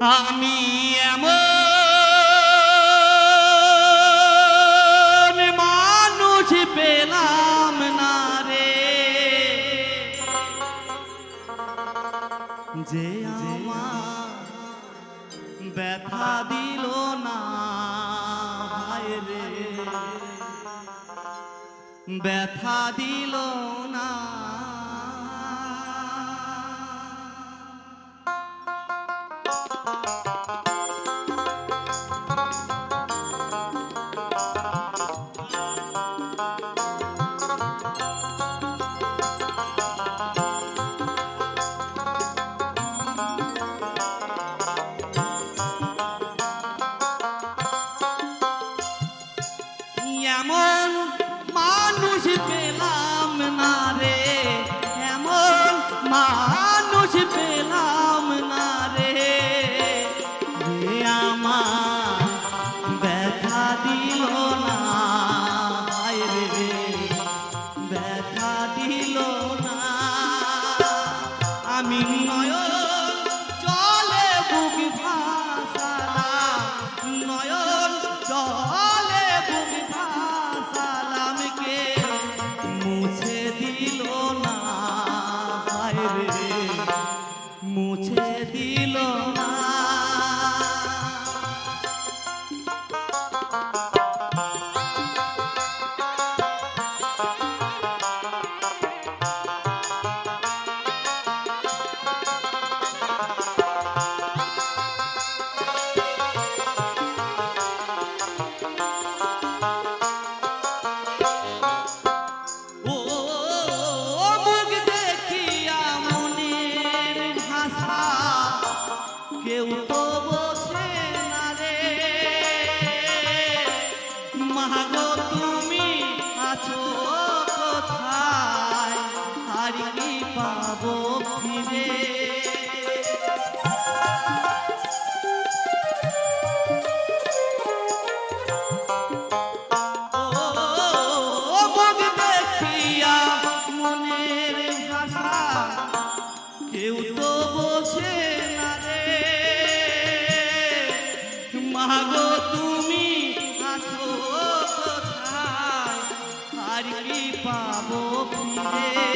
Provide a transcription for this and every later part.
আমি এমন মানুষ পেলাম না রে। যে আমার ব্যথা দিল না রে। ব্যথা দিল না। মুছে দিয়ে কেউ তো বসে না রে। মাগো, তুমি আছো কোথায়? হারিয়ে পাবো ফিরে? কেউ তো বসে কি পাবো ফিরে।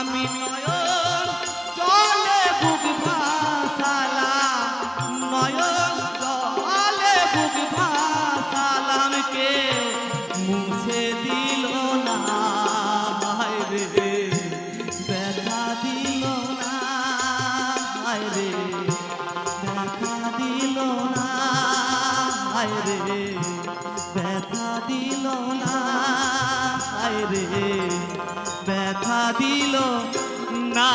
আমি দিল না